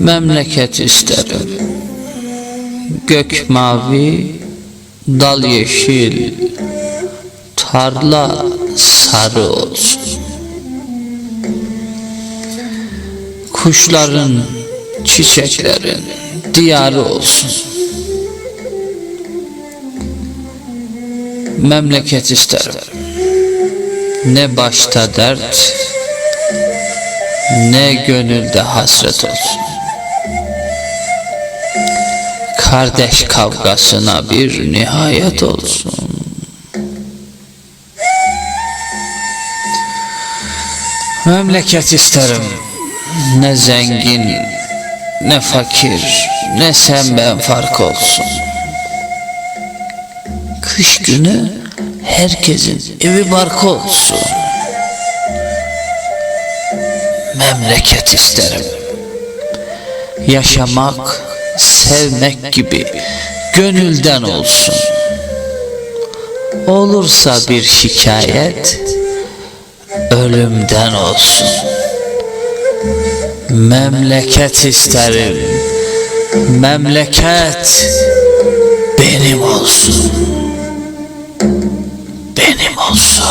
Memleket isterim. Gök mavi, dal yeşil, tarla sarı olsun. Kuşların, çiçeklerin diyarı olsun. Memleket isterim. Ne başta dert, ne gönülde hasret olsun. Kardeş kavgasına bir nihayet olsun. Memleket isterim. Ne zengin, ne fakir, ne sen ben fark olsun. Kış günü herkesin evi barkı olsun. Memleket isterim. Yaşamak, sevmek gibi gönülden olsun. Olursa bir şikayet ölümden olsun. Memleket isterim. Memleket benim olsun. Benim olsun.